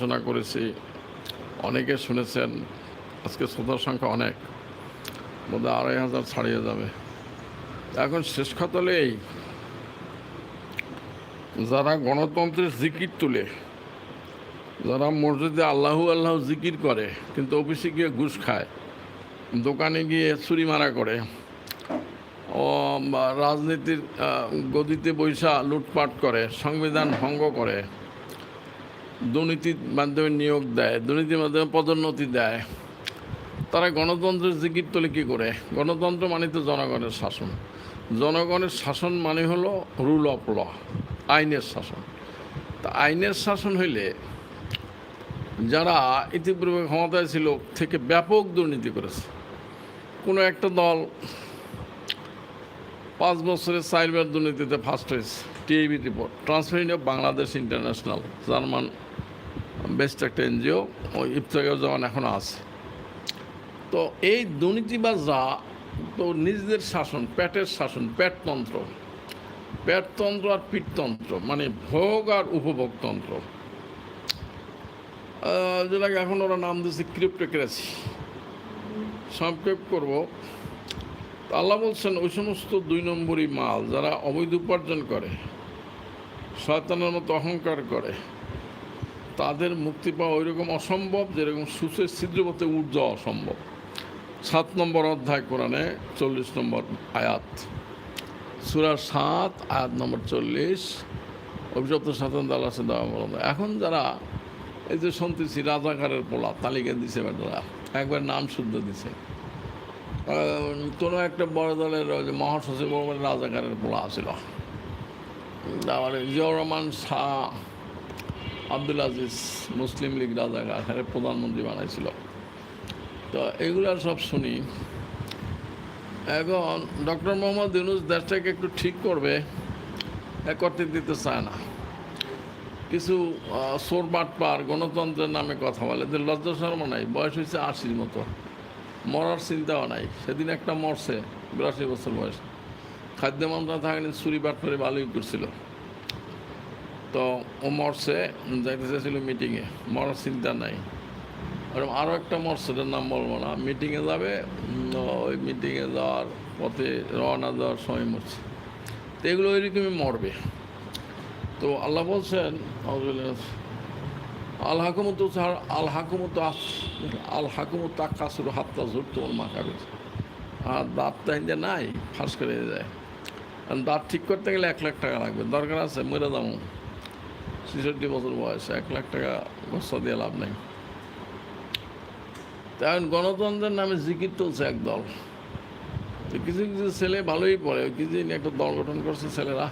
আলোচনা করেছি। অনেকে শুনেছেন, আজকে শ্রোতার সংখ্যা অনেক। বোধহয় আড়াই হাজার ছাড়িয়ে যাবে। এখন শেষ এই যারা গণতন্ত্রের জিকির তুলে, যারা মসজিদে আল্লাহু আল্লাহ জিকির করে, কিন্তু অফিসে গিয়ে ঘুষ খায়, দোকানে গিয়ে চুরি মারা করে, ও রাজনীতির গদিতে বৈশা লুটপাট করে, সংবিধান ভঙ্গ করে দুর্নীতির মাধ্যমে নিয়োগ দেয়, দুর্নীতির মাধ্যমে পদোন্নতি দেয়। তারা গণতন্ত্রের জিকির তোলে কী করে? গণতন্ত্র মানে তো জনগণের শাসন। জনগণের শাসন মানে হলো রুল অফ ল আইনের শাসন। তা আইনের শাসন হইলে যারা ইতিপূর্বে ক্ষমতায় ছিল থেকে ব্যাপক দুর্নীতি করেছে। কোনো একটা দল পাঁচ বছরের চারবার দুর্নীতিতে ফার্স্ট হয়েছে। TIB report transparent of Bangladesh international German based একটা এনজিও ওই ইফতার জমান এখনও আছে। তো এই দুর্নীতিবাজরা তো নিজেদের শাসন, পেটের শাসন, পেটতন্ত্র পেটতন্ত্র আর পিঠতন্ত্র মানে ভোগ আর উপভোগতন্ত্র যেটাকে এখন ওরা নাম দিয়েছে ক্রিপ্টোক্রেসি সংক্ষেপ করব। আল্লাহ বলছেন, ওই সমস্ত দুই নম্বরই মাল যারা অবৈধ উপার্জন করে শয়তানের মতো অহংকার করে। তাদের মুক্তি পাওয়া ওইরকম অসম্ভব যেরকম সুসের ছিদ্রপথে উঠ যাওয়া অসম্ভব। সাত নম্বর অধ্যায় কোরআনে চল্লিশ নম্বর আয়াত। সুরা সাত, আয়াত নম্বর চল্লিশ। অভিশপ্ত স্বাতন্ত্র আল্লাহ সে এখন যারা এই যে শুনতেছি, রাজাকারের পোলা, তালিকা দিছে বেটারা, একবার নাম শুদ্ধ দিছে। কোনো একটা বড় দলের ওই মহাসচিব রাজাকারের পোলা আছিল তারপরে জিয়াউর রহমান শাহ আব্দুল আজিজ মুসলিম লীগ রাজাকার প্রধানমন্ত্রী বানাইছিল। তো এগুলো সব শুনি। এখন ডক্টর মোহাম্মদ ইউনুস দেশটাকে একটু ঠিক করবে, এ করতে দিতে চায় না। কিছু সোর বাটপার গণতন্ত্রের নামে কথা বলে, এদের লজ্জা শর্মা নাই, বয়স হয়েছে আশির মতো। মরার চিন্তাও নাই, সেদিন একটা মরছে, বিরাশি বছর বয়স। খাদ্য মন্ত্রণালয় থাকেন চুরি বাটপারে ভালোই করছিল তো ও মরছে যাইতে চাইছিল মিটিংয়ে মরার চিন্তা নাই। এরকম আরও একটা মরছে ওটার নাম বলব না। মিটিংয়ে যাবে ওই মিটিংয়ে যাওয়ার পথে রওনা দেওয়ার সময় মরছে। তো এগুলো ওইরকমই মরবে। তো আল্লাহ বলছেন আল হাকুমত আল হাকুমত আল হাকুমত কাসুর হাত্তা জোর, তোমার মা কাবে আর দাঁত তাইতে নাই, ফাঁস করে যায় দাঁত ঠিক করতে গেলে এক লাখ টাকা লাগবে। দরকার আছে, মরে দাম ছেষট্টি বছর বয়স এক লাখ টাকা বস্তা দিয়ে লাভ নেই। এখন গণতন্ত্রের নামে জিকির তুলছে একদল তো কিছু কিছু ছেলে ভালোই পড়ে কিছুদিন একটা দল গঠন করছে ছেলেরা।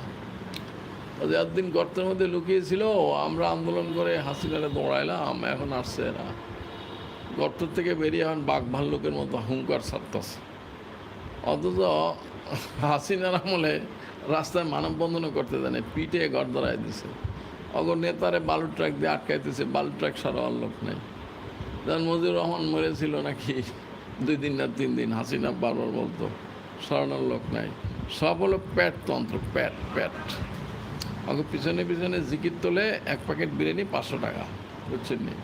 যে একদিন গর্তের মধ্যে লুকিয়েছিল, আমরা আন্দোলন করে হাসিনারে দৌড়াইলাম, এখন আসছে এরা। গর্ত থেকে বেরিয়ে এখন বাঘ ভাল্লুকের মতো হুঙ্কার ছাড়তেছে। অথচ হাসিনার আমলে রাস্তায় মানববন্ধনও করতে জানে পিঠে গড় ধরাই দিছে। অগর নেতারে বালু ট্রাক দিয়ে আটকাইতেছে, বালু ট্রাক সারাবার লোক নেই। যেমন মজিবুর রহমান মরেছিল নাকি, দুই দিন না তিন দিন, হাসিনা বারবার বলতো, সরানোর লোক নাই। সব হলো প্যাট তন্ত্র, প্যাট প্যাট। আমাকে পিছনে পিছনে জিকির তোলে এক প্যাকেট বিরিয়ানি পাঁচশো টাকা, বুঝছেন নি?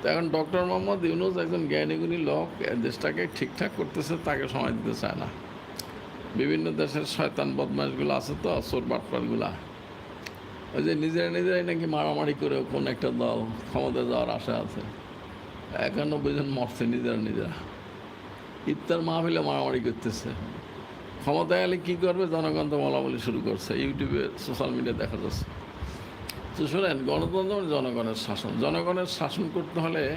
তো এখন ডক্টর মোহাম্মদ ইউনুস একজন জ্ঞানীগুণী লোক দেশটাকে ঠিকঠাক করতেছে, তাকে সময় দিতে চায় না। বিভিন্ন দেশের শয়তান বদমাশগুলো আছে তো, চোর বাটপারগুলা ওই যে নিজেরা নিজেরাই নাকি মারামারি করে কোন একটা দল ক্ষমতায় যাওয়ার আশা আছে। একানব্বই জন মরছে নিজেরা নিজেরা। ইফতার মাহফিলে মারামারি করতেছে। ক্ষমতায় গেলে কী করবে? জনগণ তো বলা বলি শুরু করছে। ইউটিউবে, সোশ্যাল মিডিয়া দেখা যাচ্ছে। তো শোনেন, গণতন্ত্র মানে জনগণের শাসন। জনগণের শাসন করতে হলে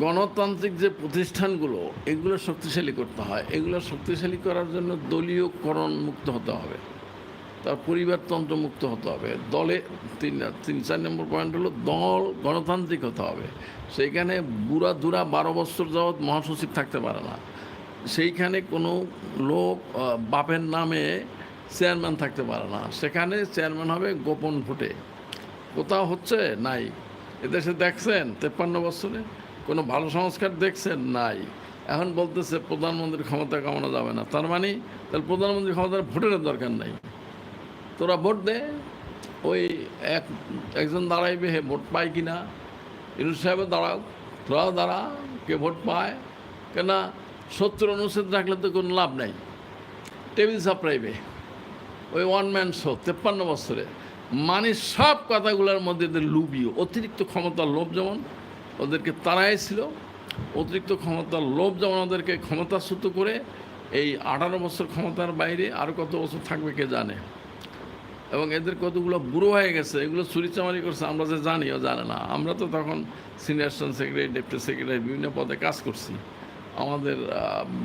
গণতান্ত্রিক যে প্রতিষ্ঠানগুলো, এগুলো শক্তিশালী করতে হয়। এগুলো শক্তিশালী করার জন্য দলীয়করণ মুক্ত হতে হবে। তার পরিবারতন্ত্র মুক্ত হতে হবে। দলে তিন তিন, চার নম্বর পয়েন্ট হলো দল গণতান্ত্রিক হতে হবে। সেইখানে বুড়া দুরা বারো বছর যাবৎ মহাসচিব থাকতে পারে না। সেইখানে কোনো লোক বাপের নামে চেয়ারম্যান থাকতে পারে না। সেখানে চেয়ারম্যান হবে গোপন ভোটে। কোথাও হচ্ছে? নাই। এদেশে দেখছেন? তেপ্পান্ন বছরে? কোনো ভালো সংস্কার দেখছেন? নাই। এখন বলতেছে, প্রধানমন্ত্রীর ক্ষমতা কামানো যাবে না। তার মানে তাহলে প্রধানমন্ত্রীর ক্ষমতার ভোটের দরকার নাই। তোরা ভোট দে। ওই এক একজন দাঁড়াইবে, হে ভোট পায় কি না ইনুস সাহেবের দাঁড়াও, তোরাও দাঁড়া, কে ভোট পায়? কেনা সত্তর অনুচ্ছেদ রাখলে তো কোনো লাভ নাই। টেবিল সাপ্রাইবে ওই ওয়ান ম্যান শো তেপ্পান্ন বছরে মানে সব কথাগুলোর মধ্যে এদের লুবিও অতিরিক্ত ক্ষমতার লোভ যেমন ওদেরকে তাড়াইছিল, অতিরিক্ত ক্ষমতার লোভ যেমন ওদেরকে ক্ষমতাচ্যুত করে এই আঠারো বছর ক্ষমতার বাইরে আরও কত বছর থাকবে কে জানে? এবং এদের কতগুলো বুড়ো হয়ে গেছে, এগুলো চুরিচামারি করছে, আমরা যে জানিও জানে না। আমরা তো তখন সিনিয়র সেক্রেটারি ডেপুটি সেক্রেটারি বিভিন্ন পদে কাজ করছি। আমাদের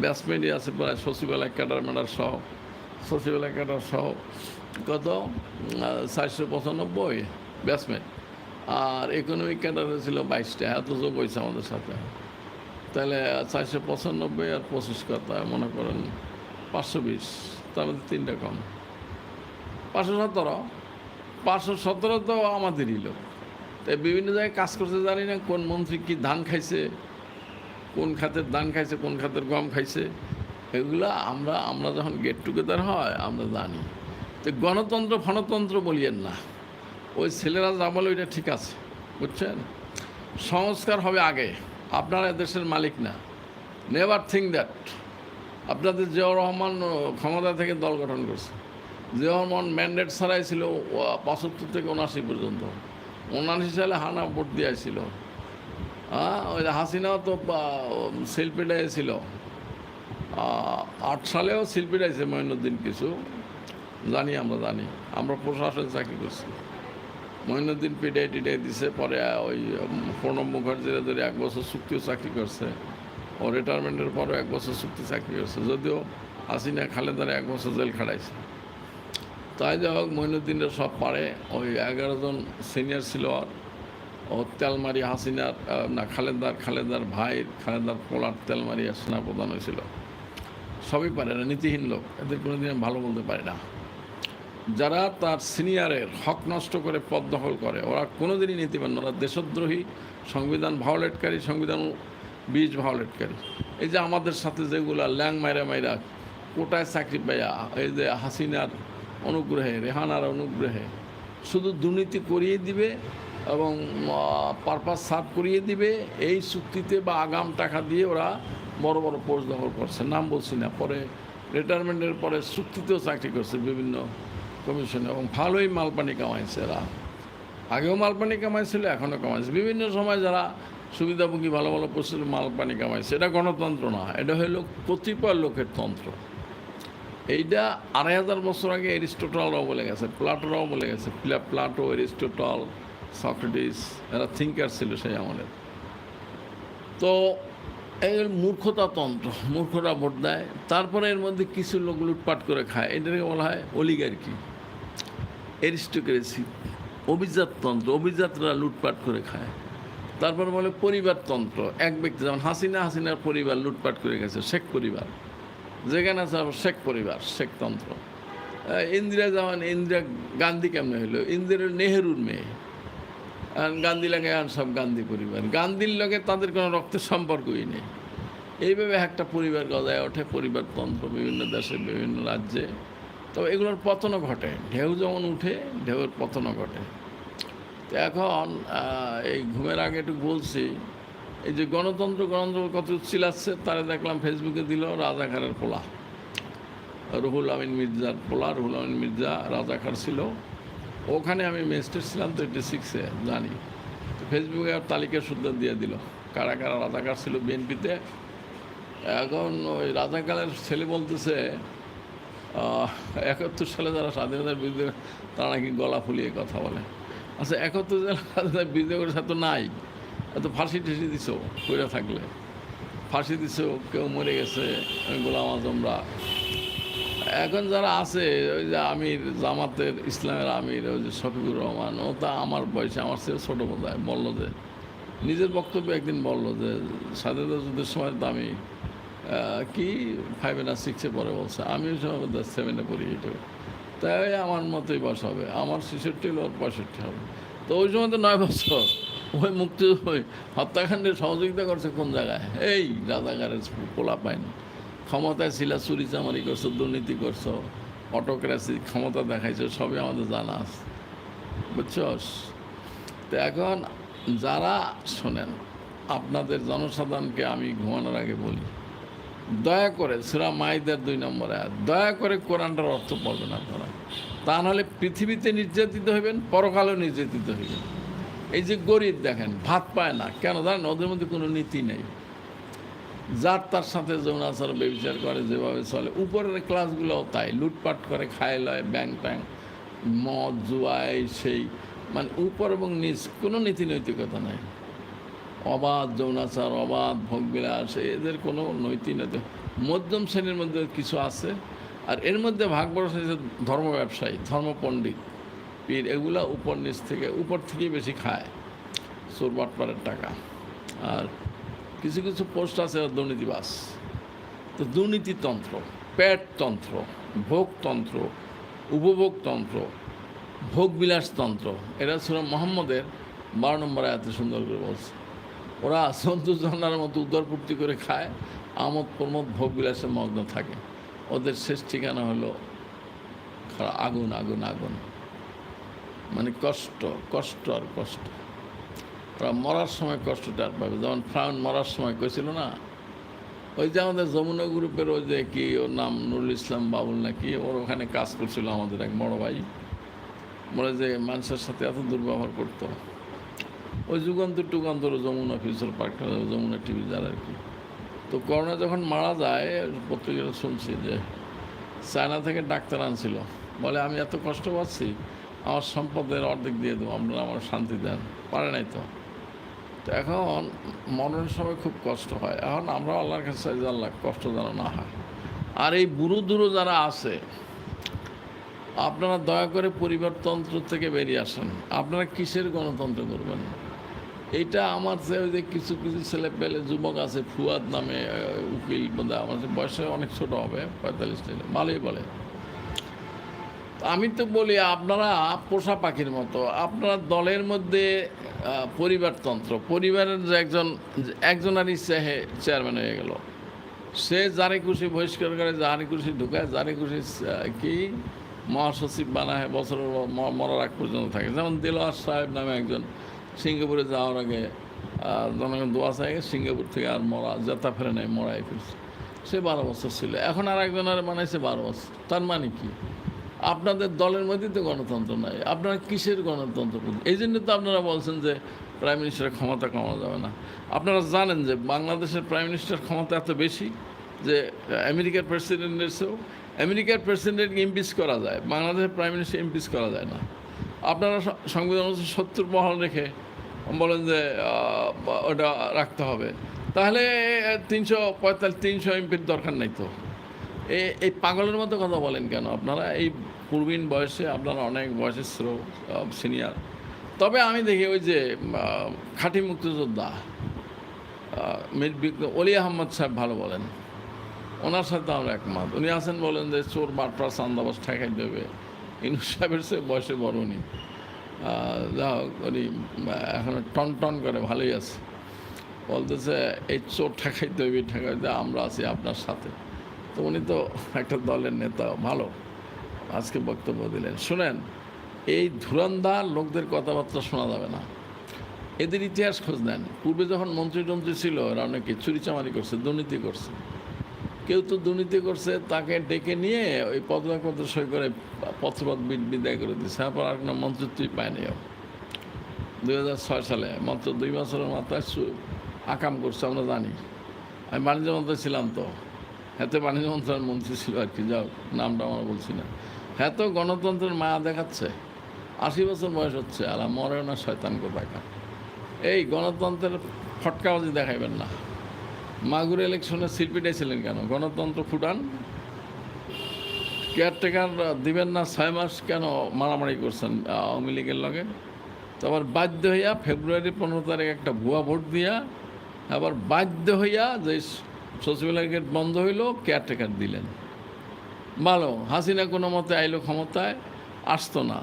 ব্যাটসম্যানই আছে প্রায় সচিবালয় ক্যাডার ম্যাডার সহ, সচিবালয় ক্যাডার সহ কত? চারশো পঁচানব্বই ব্যাটসম্যান আর ইকোনমিক ক্যাডারে ছিল বাইশটা এত যোগ হয়েছে আমাদের সাথে। তাহলে চারশো পঁচানব্বই আর পঁচিশ কথা মনে করেন পাঁচশো বিশ, তার মধ্যে তিনটা কম। পাঁচশো সতেরো পাঁচশো সতেরো তো আমাদেরই লোক। তাই বিভিন্ন জায়গায় কাজ করতে জানি না কোন মন্ত্রী কি ধান খাইছে, কোন খাতের ধান খাইছে, কোন খাতের গম খাইছে। এগুলা আমরা আমরা যখন গেট টুগেদার হয়, আমরা জানি। তো গণতন্ত্র, ফণতন্ত্র বলিয়েন না। ওই ছেলেরা যা বলে ওইটা ঠিক আছে, বুঝছেন? সংস্কার হবে আগে। আপনারা দেশের মালিক না। নেভার থিঙ্ক দ্যাট আপনাদের জিয়াউর রহমান ক্ষমতা থেকে দল গঠন করছে। রহমান ম্যান্ডেট ছাড়াই ছিল পঁচাত্তর থেকে উনআশি পর্যন্ত। উনআশি সালে হানা ভোট দিয়েছিল। হ্যাঁ ওই হাসিনাও তো শিল্পীটাই ছিল। আট সালেও শিল্পীটাইছে মঈনুদ্দিন কিছু। জানি আমরা জানি। আমরা প্রশাসনে চাকরি করছি। মঈনুদ্দিন পিটাই টিটাই দিছে, পরে ওই প্রণব মুখার্জিরা ধরে এক বছর চুক্তিও চাকরি করছে। ও রিটায়ারমেন্টের পরও এক বছর চুক্তি চাকরি করছে। যদিও হাসিনা খালেদারে এক বছর জেল খাটাইছে। তাই যাই হোক মঈনুদ্দিনের সব পারে। ওই এগারো জন সিনিয়র ছিল আর ও তেলমারি হাসিনার না, খালেদার খালেদার ভাই, খালেদার পোলার তেলমারি আর সেনাপ্রধান হয়েছিল। সবই পারে না নীতিহীন লোক। এদের কোনো দিন ভালো বলতে পারি না। যারা তার সিনিয়রের হক নষ্ট করে পদ দখল করে, ওরা কোনোদিনই নীতিবান না। ওরা দেশদ্রোহী, সংবিধান ভাওলেটকারী সংবিধান বীজ ভাওলেটকারী এই যে আমাদের সাথে যেগুলা ল্যাং মাইরা মাইরা কোটায় চাকরি পাইয়া, এই যে হাসিনার অনুগ্রহে, রেহানার অনুগ্রহে। শুধু দুর্নীতি করিয়ে দিবে এবং পারপাস সার্ভ করিয়ে দিবে, এই চুক্তিতে বা আগাম টাকা দিয়ে ওরা বড় বড় পোস্ট দখল করছে। নাম বলছি না, পরে রিটায়ারমেন্টের পরে চুক্তিতেও চাকরি করছে বিভিন্ন কমিশনে এবং ভালোই মালপানি কামাইছে এরা। আগেও মালপানি কামাইছিল এখনও কামাইছে। বিভিন্ন সময় যারা সুবিধাভোগী ভালো ভালো পোস্টে মালপানি কামাইছে, এটা গণতন্ত্র না, এটা হলো কতিপয় লোকের তন্ত্র। এইটা আড়াই হাজার বছর আগে এরিস্টোটলরাও বলে গেছে, প্লাটোরাও বলে গেছে, প্লা- প্লাটো, এরিস্টোটল, সক্রেটিস, এরা থিঙ্কার ছিল সেই আমলের তো এই মূর্খতা তন্ত্র মূর্খরা ভোট দেয় তারপরে এর মধ্যে কিছু লোক লুটপাট করে খায়, এটাকে বলা হয় অলিগার্কি, এরিস্টোক্রেসি, অভিজাততন্ত্র, অভিজাতরা লুটপাট করে খায়। তারপর বলে পরিবারতন্ত্র, এক ব্যক্তি, যেমন হাসিনা, হাসিনার পরিবার লুটপাট করে গেছে, শেখ পরিবার। যেখানে আছে আবার শেখ পরিবার শেখতন্ত্র ইন্দিরা যেমন ইন্দিরা গান্ধী কেমনে হলো ইন্দিরা নেহেরুর মেয়ে। গান্ধী লাগে আর সব গান্ধী পরিবার। গান্ধীর লগে তাদের কোনো রক্তের সম্পর্কই নেই। এইভাবে একটা পরিবার গজায় ওঠে পরিবারতন্ত্র বিভিন্ন দেশে, বিভিন্ন রাজ্যে। তবে এগুলোর পতনও ঘটে। ঢেউ যেমন উঠে, ঢেউয়ের পতনও ঘটে। তো এখন এই ঘুমের আগে একটু বলছি এই যে গণতন্ত্র গণতন্ত্র কত চিলাচ্ছে তারা দেখলাম ফেসবুকে দিল রাজাকারের পোলা রুহুল আমিন মির্জার পোলা রুহুল আমিন মির্জা রাজাকার ছিল। ওখানে আমি মেস্টার ছিলাম তো এইটি সিক্সে জানি। ফেসবুকে আর তালিকা শুদ্ধ দিয়ে দিল। কারা কারা রাজাকার ছিল বিএনপিতে। এখন ওই রাজাকারের ছেলে বলতেছে একাত্তর সালে যারা স্বাধীনতার বিরুদ্ধে, তারা নাকি গলা ফুলিয়ে কথা বলে। আচ্ছা একাত্তর সালে স্বাধীনতার বিরুদ্ধে তো নাই। এত ফাঁসি ঠেসি দিছো কইরা থাকলে। ফাঁসি দিছো কেউ মরে গেছে গোলাম আজমরা এখন যারা আছে ওই যে আমির জামাতের ইসলামের আমির ওই যে শফিকুর রহমান ও তা আমার বয়সে আমার চেয়ে ছোটো বোধ হয় বলল যে নিজের বক্তব্যে একদিন বলল যে স্বাধীনতা যুদ্ধের সময় আহ, কি ফাইভে না সিক্সে পরে বলছে আমি ওই সময় সেভেনে পড়ি এটা তাই আমার মতোই বয়স হবে আমার ছেষট্টি হলো ওর পঁয়ষট্টি হবে। তো ওই সময় তো নয় বছর। ওই মুক্তি, ওই হত্যাকাণ্ডের সহযোগিতা করছে কোন জায়গায়? এই রাজাগারের পোলা পায়নি ক্ষমতায় ছিল, চুরি চামারি করছ, দুর্নীতি করছ অটোক্রাসি ক্ষমতা দেখাইছো, সবই আমাদের জানা আছে। বুঝছস তো এখন যারা শোনেন, আপনাদের জনসাধারণকে আমি ঘুমানোর আগে বলি, দয়া করে, সেরা মাইদের দুই নম্বরে দয়া করে কোরআনটার অর্থ পড়বেন আপনারা। তা নাহলে পৃথিবীতে নির্যাতিত হইবেন, পরকালেও নির্যাতিত হইবেন। এই যে গরিব দেখেন, ভাত পায় না। কেন জানেন, ওদের মধ্যে কোনো নীতি নেই। যার তার সাথে যৌনাচার ব্যবচার করে, যেভাবে চলে। উপরের ক্লাসগুলোও তাই, লুটপাট করে, খায় লয়, ব্যাং ট্যাং, মদ, জুয়াই, সেই। মানে উপর এবং নিচ, কোনো নীতি নৈতিকতা নাই। অবাধ যৌনাচার অবাধ ভোগবিলাস এদের কোনো নৈতিক মধ্যম শ্রেণির মধ্যে কিছু আছে, আর এর মধ্যে ভাগ বড় হচ্ছে ধর্ম ব্যবসায়ী ধর্ম পণ্ডিত পীর এগুলা উপর নিচ থেকে, উপর থেকেই বেশি খায়। চোর বাটপাড়ের টাকা। আর কিছু কিছু পোস্ট আছে দুর্নীতিবাস তো দুর্নীতিতন্ত্র পেটতন্ত্র ভোগতন্ত্র, উপভোগতন্ত্র, ভোগবিলাসতন্ত্র, এরা ছিল মোহাম্মদের বারো নম্বর এত সুন্দর করে বলছে। ওরা সন্তোষ সন্তোষজনার মতো উদরপূর্তি করে খায়, আমোদ প্রমোদ ভোগবিলাসে মগ্ন থাকে। ওদের শেষ ঠিকানা হলো আগুন আগুন আগুন। মানে কষ্ট কষ্ট আর কষ্ট। ওরা মরার সময় কষ্টটা আর পাবে। যেমন ফ্রাউন মরার সময় কইছিল না, ওই যে আমাদের যমুনা গ্রুপের ওই যে কি ওর নাম নুরুল ইসলাম বাবুল নাকি, ওর ওখানে কাজ করছিল আমাদের এক বড় ভাই। বলে যে মানুষের সাথে এত দুর্ব্যবহার করতো। ওই Jugantor টুগান্তর Jamuna future park Jamuna TV যার আর কি। তো করোনা যখন মারা যায়, পত্রিকাটা শুনছি যে চায়না থেকে ডাক্তার আনছিল। বলে, আমি এত কষ্ট পাচ্ছি আমার সম্পদের অর্ধেক দিয়ে দেবো আপনারা আমার শান্তি দেন। পারে নাই তো। তো এখন মরণের সময় খুব কষ্ট হয়। এখন আমরা আল্লাহর কাছে আল্লাহ কষ্ট যেন না হয়। আর এই বুড়ো দুরো যারা আছে আপনারা দয়া করে পরিবারতন্ত্র থেকে বেরিয়ে আসেন। আপনারা কিসের গণতন্ত্র করবেন? এটা আমার যে যে কিছু কিছু ছেলে পেলে যুবক আছে ফুয়াদ নামে উকিল বোধ হয়, আমার বয়সে অনেক ছোট হবে পঁয়তাল্লিশ ভালোই বলে। আমি তো বলি, আপনারা পোষা পাখির মতো, আপনার দলের মধ্যে পরিবারতন্ত্র, পরিবারের যে একজন, একজনারই চেহে, চেয়ারম্যান হয়ে গেল। সে যারে খুশি বহিষ্কার করে যারে খুশি ঢুকায়, যারে খুশি কি, মহাসচিব বানায়, বছরের মরার আগ পর্যন্ত থাকে। যেমন দিলওয়ার সাহেব নামে একজন, সিঙ্গাপুরে যাওয়ার আগে জনগণ দোয়া চাই সিঙ্গাপুর থেকে আর মরা যাতা ফেরে নেয়, মরাই ফিরছে। সে বারো বছর ছিল। এখন আর একজনের বানাইছে বারো বছর। তার মানে কি? আপনাদের দলের মধ্যে তো গণতন্ত্র নাই। আপনারা কিসের গণতন্ত্র? এই জন্য তো আপনারা বলছেন যে প্রাইম মিনিস্টারের ক্ষমতা কমানো যাবে না। আপনারা জানেন যে বাংলাদেশের প্রাইম মিনিস্টার ক্ষমতা এত বেশি যে আমেরিকার প্রেসিডেন্টের চেয়েও। আমেরিকার প্রেসিডেন্টকে ইমপিচ করা যায়। বাংলাদেশের প্রাইম মিনিস্টার ইমপিচ করা যায় না। আপনারা সংবিধান অনুযায়ী সত্তর বহাল রেখে বলেন যে ওটা রাখতে হবে। তাহলে তিনশো পঁয়তাল্লিশ, তিনশো এমপির দরকার নাই তো। এই পাগলের মতো কথা বলেন কেন? আপনারা এই পূর্বীন বয়সে, আপনারা অনেক বয়সের সিনিয়র। তবে আমি দেখি ওই যে খাঁটি মুক্তিযোদ্ধা মীর অলি আহমদ সাহেব ভালো বলেন। ওনার সাথে আমরা একমত। উনি আছেন বলেন যে, চোর বাটরা চান্দাবাস ঠেকাই দেবে। ইনু সাহেবের সে বয়সে বড় উনি। যা হোক, উনি এখন টন টন করে ভালোই আছে। বলতেছে, এই চোর ঠেকাই দেবে ঠেকাইতে আমরা আছি আপনার সাথে। তো উনি তো একটা দলের নেতা, ভালো। আজকে বক্তব্য দিলেন। শুনেন, এই ধুরন্ধার লোকদের কথাবার্তা শোনা যাবে না। এদের ইতিহাস খোঁজ নেন। পূর্বে যখন মন্ত্রী টন্ত্রী ছিল, এরা অনেকে চুরিচামারি করছে, দুর্নীতি করছে। কেউ তো দুর্নীতি করছে, তাকে ডেকে নিয়ে ওই পদপত্র সই করে পত্রপদ বি- বিদায় করে দিচ্ছে তারপর আর কোনো মন্ত্রিত্বই পায়নি দুই হাজার ছয় সালে, মাত্র দুই বছরের মাথায় আকাম করছে, আমরা জানি। আমি বাণিজ্য মন্ত্রী ছিলাম তো। হ্যাঁ বাণিজ্য মন্ত্রণালয়ের মন্ত্রী ছিল আর কি, যাও, নামটা আমরা বলছি না। হ্যাঁ তো গণতন্ত্রের মায়া দেখাচ্ছে, আশি বছর বয়স হচ্ছে, আর মরেও না শয়তান কোথাকার। এই গণতন্ত্রের ফটকাবাজি দেখাইবেন না। মাগুর ইলেকশনে শিল্পীটাই ছিলেন কেন? গণতন্ত্র ফুটান। কেয়ারটেকার দিবেন না, ছয় মাস কেন মারামারি করছেন আওয়ামী লীগের লগে? তো আবার বাধ্য হইয়া ফেব্রুয়ারি পনেরো তারিখ একটা ভুয়া ভোট দিয়া, আবার বাধ্য হইয়া যে সচিবালয় গেট বন্ধ হইল কেয়ারটেকার দিলেন। ভালো, হাসিনা কোনো মতে আইলো ক্ষমতায়, আসতো না।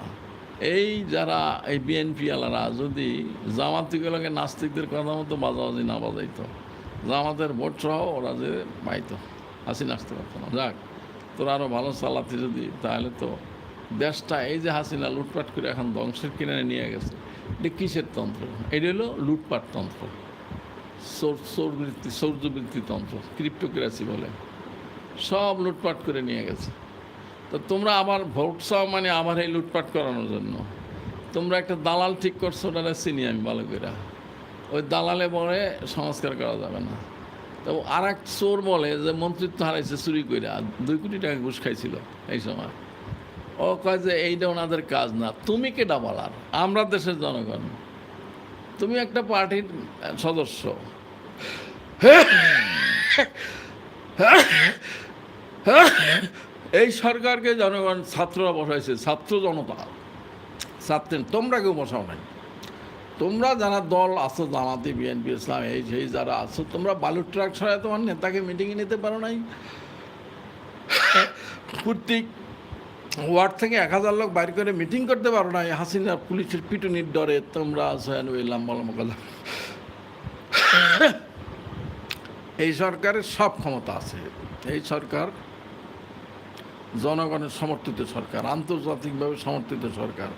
এই যারা, এই বিএনপি আলারা যদি জামাতিগুলোকে নাস্তিকদের কথা মতো বাজাবাজি না বাজাইতো, জামাতের ভোট সহ ওরা যে পাইতো হাসিনা আসতে পারতো না। যাক, তোরা আরও ভালো চালাতে যদি, তাহলে তো দেশটা এই যে হাসিনা লুটপাট করে এখন ধ্বংসের কিনারে নিয়ে গেছে, এটা কিসের তন্ত্র? এটা হলো লুটপাট তন্ত্র। সৌরবৃত্তি তন্ত্র ক্রিপ্টোক্রেসি বলে। সব লুটপাট করে নিয়ে গেছে। তো তোমরা আবার ভোট চাও মানে আবার এই লুটপাট করানোর জন্য। তোমরা একটা দালাল ঠিক করছ ওটা চিনি আমি ভালো করে ওই দালালে বলে সংস্কার করা যাবে না। তো আর এক চোর বলে যে মন্ত্রিত্ব হারাইছে চুরি করে দুই কোটি টাকা ঘুষ খাইছিল এই সময়। ও কয় যে এইটা ওনাদের কাজ না, তুমি কেটা বলার? আমরা দেশের জনগণ। তুমি একটা পার্টির সদস্য। এই সরকারকে জনগণ, ছাত্ররা বসাইছে, ছাত্র জনতা। ছাত্রেন তোমরা কেউ বসাও নাই। তোমরা যারা দল আছো, জামাতি, বিএনপি, ইসলাম, এই সেই যারা আছো, তোমরা বালু ট্রাক ছড়ায় তোমার নেতাকে মিটিংয়ে নিতে পারো নাই। প্রত্যেক ওয়ার্ড থেকে এক হাজার লোক বাইর করে মিটিং করতে পারো না হাসিনা পুলিশের পিটুনির ডরে তোমরা আছো লম্বা কথা এই সরকারের সব ক্ষমতা আছে। এই সরকার জনগণের সমর্থিত সরকার, আন্তর্জাতিকভাবে সমর্থিত সরকার,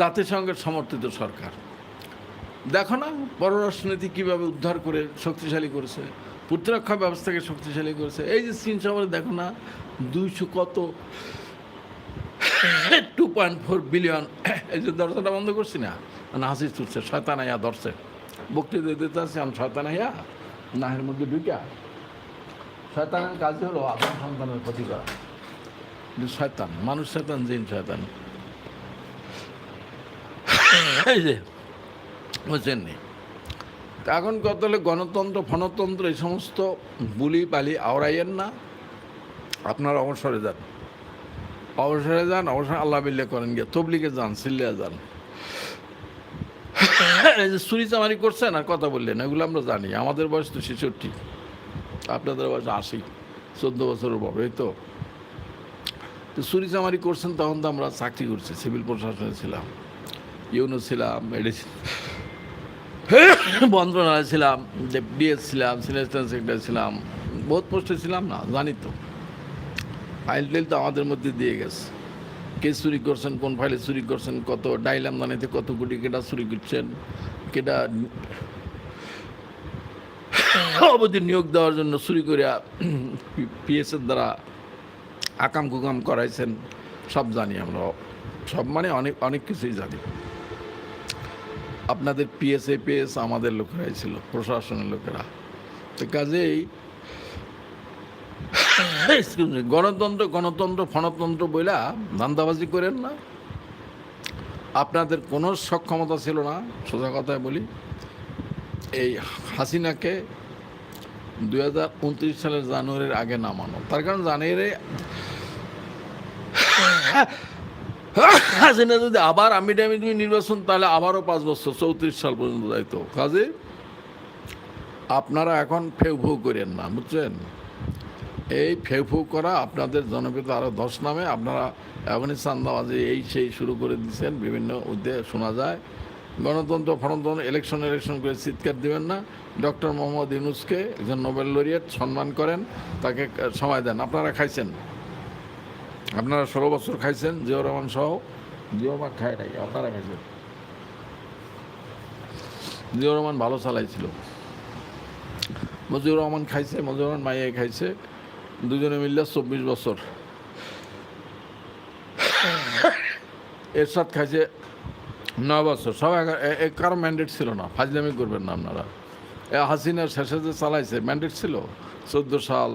জাতিসংঘের সমর্থিত সরকার। দেখো না, পররাষ্ট্রনীতি কীভাবে উদ্ধার করে শক্তিশালী করেছে, প্রতিরক্ষা ব্যবস্থাকে শক্তিশালী করেছে। এই যে চীন শহরে দেখো না, দুইশো কত টু পয়েন্ট ফোর বিলিয়ন এই যে দরজাটা বন্ধ করছি না? না, হাসি তুলছে শয়তান আইয়া ধরছে। বক্তৃতা দিতে আসছি আমি শয়তান হইয়া, নাহের মধ্যে ঢুকিয়া। শয়তানের কাজ হলো আপন সন্তানের ক্ষতি করা। শয়তান, মানুষ শয়তান, জিন শয়তান। এই যে, বুঝছেন এখন কত হলে, গণতন্ত্র ফনতন্ত্র এই সমস্ত বুলি পালি আওড়াইয়েন না। আপনার অবসরে যান। অবসরে যান, অবসর আল্লাহ বিল্লে করেন গিয়ে, তবলিগে যান, সিল্লিয়া যান। এই যে চুরি চামারি করছেন আর কথা বললেন, এগুলো আমরা জানি। আমাদের বয়স তো ছেষট্টি। আপনাদের বয়স আশি, চোদ্দ বছরের বড়, এই তো। তো চুরি চামারি করছেন, তখন তো আমরা চাকরি করছি, সিভিল প্রশাসনে ছিলাম ইউনো ছিলাম মেডিসিন মন্ত্রণালয় ছিলাম, ডিএস ছিলাম, সিনিয়র সেক্রেটারি ছিলাম, বহুত পোস্টে ছিলাম না, জানি তো। টাইল তো আমাদের মধ্যে দিয়ে গেছে। কে চুরি করছেন, কোন ফাইলে চুরি করছেন, কত ডাইলাম জানাইতে কত কোটি কেটা চুরি করছেন কেটা অবধি নিয়োগ দেওয়ার জন্য চুরি করে পিএসের দ্বারা আকাম কুকাম করাইছেন, সব জানি আমরা, সব মানে অনেক অনেক কিছুই জানি। আপনাদের পিএসএ, পিএস আমাদের লোকেরাই ছিল, প্রশাসনের লোকেরা। তো কাজেই গণতন্ত্র গণতন্ত্র, ফণতন্ত্র বইলা ধান্দাবাজি করেন না। আপনাদের কোনো সক্ষমতা ছিল না, সোজা কথায় বলি। এই হাসিনাকে দুই হাজার উনত্রিশ সালের জানুয়ারির আগে নামানো তার কারণ জানুয়ারি হাসিনা যদি আবার আমি টাইমে তুমি নির্বাচন, তাহলে আবারও পাঁচ বছর, চৌত্রিশ সাল পর্যন্ত যাইতো কাজে আপনারা এখন ফেউ ফেউ করেন না, বুঝছেন? এই ফেউ ফেউ করা আপনাদের জনপ্রিয়তা আরও দশ নামে। আপনারা এখনই চান্দাবাজি এই সেই শুরু করে দিচ্ছেন বিভিন্ন উদ্যোগে শোনা যায়। গণতন্ত্র ফণতন্ত্র ইলেকশন ইলেকশন করে চিৎকার দিবেন না। ডক্টর মোহাম্মদ ইউনুসকে একজন নোবেল লরিয়েট সম্মান করেন, তাকে সময় দেন। আপনারা খাইছেন? আপনারা ষোলো বছর খাইছেন জিয়র রহমান সহ? রহমান খায় নাই, আপনারা খাইছেন? জিয়র রহমান ভালো চালাইছিল। মজিউর রহমান খাইছে মজিউর রহমান মাইয়া খাইছে। দুজনে মিললে চব্বিশ বছর। এরশাদ খাইছে নয় বছর। সব কারও ম্যান্ডেট ছিল না। ফাজলামি করবেন না আপনারা। হাসিনার শেষে যে চালাইছে ম্যান্ডেট ছিল চোদ্দ সাল।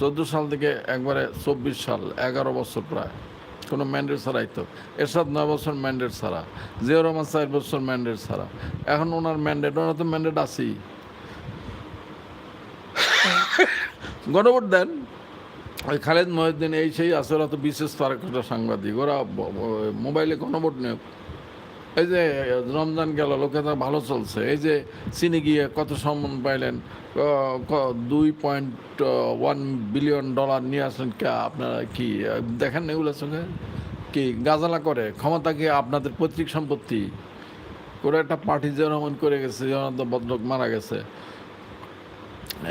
চোদ্দ সাল থেকে একবারে চব্বিশ সাল, এগারো বছর প্রায়। কোনো ম্যান্ডেট ছাড়াই তো এরশাদ নয় বছর ম্যান্ডেট ছাড়া। জিয়া রহমান চার বছর ম্যান্ডেট ছাড়া। এখন ওনার ম্যান্ডেট ওনার তো ম্যান্ডেট আছেই। গণভোট দেন। ওই খালেদ মহিউদ্দিন এই সেই আসলে তো বিশেষ তারকা সাংবাদিক। ওরা মোবাইলে গণভোট নেয় এই যে রমজান গেল, লোকে তো ভালো চলছে। এই যে চিনি গিয়ে কত সম্মান পাইলেন দুই পয়েন্ট ওয়ান বিলিয়ন ডলার নিয়ে আসলেন কে? আপনারা কি দেখেন না এগুলোর সঙ্গে কি গাজালা করে? ক্ষমতা কি আপনাদের পৈতৃক সম্পত্তি? করে একটা পার্টি যে রহমান করে গেছে যেমন তো ভদ্রলোক মারা গেছে।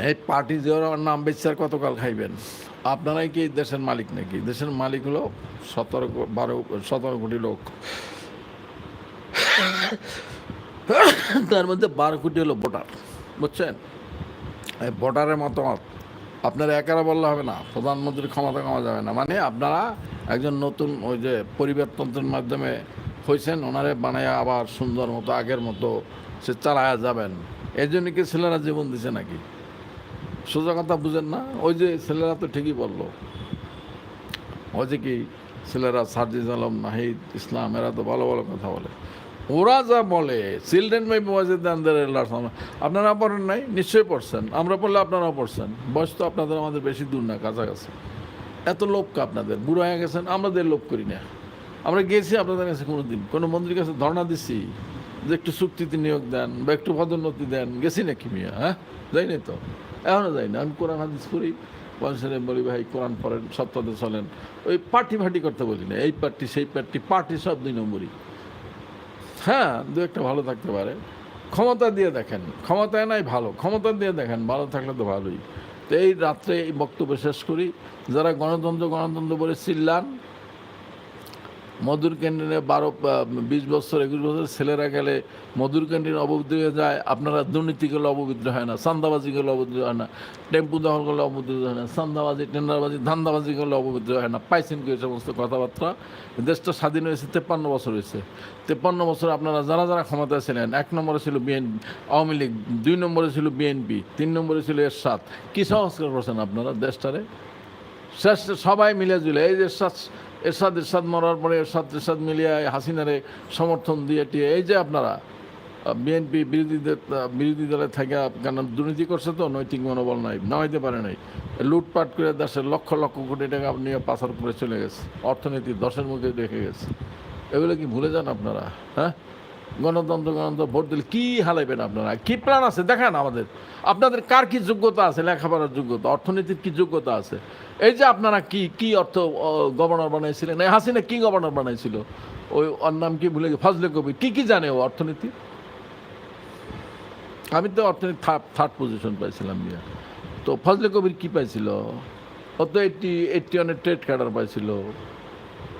এই পার্টি দেওয়ার নাম বেচার কতকাল খাইবেন? আপনারাই কি দেশের মালিক নাকি? দেশের মালিক হলো সতেরো বারো, সতেরো কোটি লোক। তার মধ্যে বারো কোটি হলো ভোটার, বুঝছেন? এই ভোটারের মতামত আপনারা একারা বললে হবে না, প্রধানমন্ত্রীর ক্ষমতা কমা যাবে না। মানে আপনারা একজন নতুন ওই যে পরিবারতন্ত্রের মাধ্যমে হয়েছেন ওনারে বানায় আবার সুন্দর মতো আগের মতো সে চালায়া যাবেন। এই জন্য কি ছেলেরা জীবন দিছে নাকি? সোজা কথা বুঝেন না? ওই যে ছেলেরা তো ঠিকই বলল। ওই যে কি ছেলেরা সার্জিজ আলম, নাহিদ ইসলাম, এরা তো ভালো ভালো কথা বলে। ওরা যা বলে, চিলড্রেন মাই ওয়াজেদ আপনারা পড়েন নাই? নিশ্চয়ই পড়ছেন। আমরা পড়লে আপনারাও পড়ছেন। বয়স তো আপনাদের আমাদের বেশি দূর না, কাছাকাছি। এত লোক আপনাদের? বুড়ো হয়ে গেছেন আমাদের লোক করি না। আমরা গেছি আপনাদের কাছে কোনো দিন কোনো মন্ত্রীর কাছে ধর্ণা দিছি যে একটু চুক্তিতে নিয়োগ দেন বা একটু পদোন্নতি দেন। গেছি নাকি মিয়া হ্যাঁ? যাই নাই তো। এখনও যাই না। আমি কোরআন, হাদিস পড়ি। বয়সের বলি, ভাই, কোরআন পড়েন সপ্তাহে চলেন ওই পার্টি ফার্টি করতে বলি না। এই পার্টি, সেই পার্টি পার্টি সব দুই নম্বরই। হ্যাঁ দু একটা ভালো থাকতে পারে। ক্ষমতা দিয়ে দেখেন। ক্ষমতায় নাই, ভালো। ক্ষমতা দিয়ে দেখেন, ভালো থাকলে তো ভালোই। তো এই রাত্রে এই বক্তব্য শেষ করি। যারা গণতন্ত্র গণতন্ত্র বলে চিল্লান মধুর ক্যান্টিনে বারো বিশ বছর, একুশ বছর ছেলেরা গেলে মধুর ক্যান্টিন অপবিত্র হয়ে যায়, আপনারা দুর্নীতি করলে অপবিত্র হয় না, সান্দাবাজি করলে অপবিত্র হয় না, টেম্পু দখল করলে অপবিত্র হয় না, সান্দাবাজি, টেন্ডারবাজি, ধান্দাবাজি করলে অপবিত্র হয় না, পাইছেন কি সমস্ত কথাবার্তা? দেশটা স্বাধীন হয়েছে, তেপ্পান্ন বছর হয়েছে। তেপ্পান্ন বছর আপনারা যারা যারা ক্ষমতায় ছিলেন, এক নম্বরে ছিল বিএনপি, আওয়ামী লীগ, দুই নম্বরে ছিল বিএনপি, তিন নম্বরে ছিল এরশাদ। কী সংস্কার করছেন আপনারা দেশটারে? শেষ সবাই মিলে জুলে, এই যে এরশাদ এরশাদ মরার পরে এরশাদ এরশাদ মিলিয়ে হাসিনারে সমর্থন দিয়ে টিয়ে। এই যে আপনারা বিএনপি বিরোধীদের বিরোধী দলে থেকে কেন দুর্নীতি করছে তো, নৈতিক মনোবল নাই না হইতে পারে নাই। লুটপাট করে দেশের লক্ষ লক্ষ কোটি টাকা নিয়ে পাচার করে চলে গেছে, অর্থনীতি দশের মধ্যে রেখে গেছে। এগুলো কি ভুলে যান আপনারা হ্যাঁ? গণতন্ত্র গণতন্ত্র, ভোট দিলে কী হালাইবেন আপনারা? কি প্ল্যান আছে? দেখান আমাদের। আপনাদের কার কি যোগ্যতা আছে? লেখাপড়ার যোগ্যতা, অর্থনীতির কি যোগ্যতা আছে? এই যে আপনারা কি কি অর্থ গভর্নর বানাইছিলেন? এই হাসিনা কি গভর্নর বানাইছিল? ওই ওর নাম কি ভুলে ফজলে কবি কি কি জানে ও অর্থনীতি? আমি তো অর্থনীতি থার্ড থার্ড পজিশন পাইছিলাম বিয়া তো ফজলে কবির কি পাইছিল? ও তো এইটটি এইটটি অনেক ট্রেড ক্যাডার পাইছিল।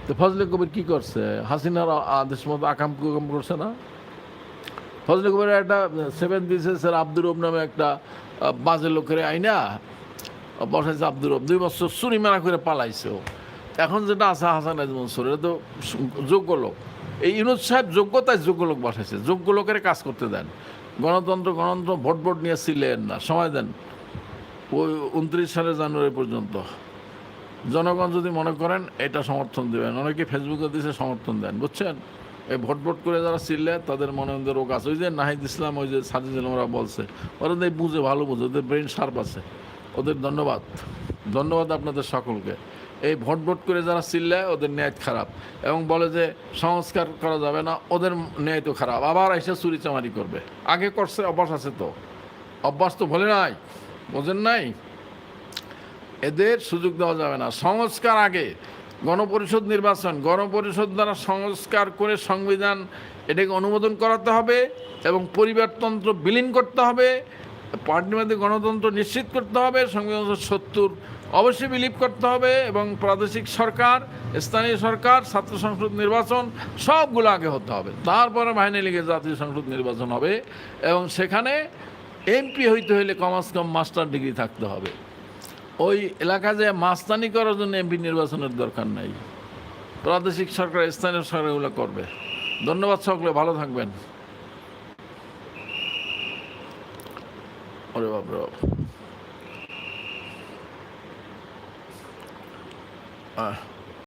তো ফজলে কবির কি করছে? হাসিনার আদেশ মতো আকাম কুকাম করছে না? ফজলে কবির একটা সেভেন বিসেসের আব্দুর রব নামে একটা বাজে লোকের আইনা বসাইছে আব্দুর রব। দুই বছর চুরি মারা করে পালাইছে এখন যেটা আছে হাসান আজ মনসুর, এটা তো যোগ্য লোক। এই ইউনুস সাহেব যোগ্যতায় যোগ্য লোক বসাইছে। যোগ্য লোকের কাজ করতে দেন। গণতন্ত্র গণতন্ত্র, ভোট ভোট নিয়ে ছিলেন না। সময় দেন। ওই উনত্রিশ সালের জানুয়ারি পর্যন্ত। জনগণ যদি মনে করেন, এটা সমর্থন দেবেন। অনেকে ফেসবুকে দিছে, সমর্থন দেন, বুঝছেন? এই ভোট ভোট করে যারা চিল্লে তাদের মনে মধ্যে রোগ আছে। ওই যে নাহিদ ইসলাম, ওই যে সাজিদ ওরা বলছে, ওরা তো বুঝে, ভালো বুঝে, ওদের ব্রেন শার্প আছে। ওদের ধন্যবাদ। ধন্যবাদ আপনাদের সকলকে। এই ভোট ভোট করে যারা চিল্লায় ওদের ন্যায় খারাপ। এবং বলে যে সংস্কার করা যাবে না, ওদের ন্যায় তো খারাপ। আবার এসে চুরি চামারি করবে। আগে করছে, অভ্যাস আছে তো। অভ্যাস তো বলে নাই, বোঝেন নাই? এদের সুযোগ দেওয়া যাবে না। সংস্কার আগে। গণপরিষদ নির্বাচন। গণপরিষদ দ্বারা সংস্কার করে সংবিধান এটাকে অনুমোদন করাতে হবে এবং পরিবারতন্ত্র বিলীন করতে হবে। মধ্যে গণতন্ত্র নিশ্চিত করতে হবে। সংবিধান সত্তর অবশ্যই বিলীপ করতে হবে এবং প্রাদেশিক সরকার, স্থানীয় সরকার, ছাত্র সংসদ নির্বাচন সবগুলো আগে হতে হবে। তারপরে বাহিনী লীগে জাতীয় সংসদ নির্বাচন হবে এবং সেখানে এমপি হইতে হইলে কমাস কম মাস্টার ডিগ্রি থাকতে হবে। ওই এলাকা যে মাস্তানি করার জন্য এমপি নির্বাচনের দরকার নাই। প্রাদেশিক সরকার, স্থানীয় সরকার এগুলো করবে। ধন্যবাদ সকলে, ভালো থাকবেন। ওরে বাপ আহ।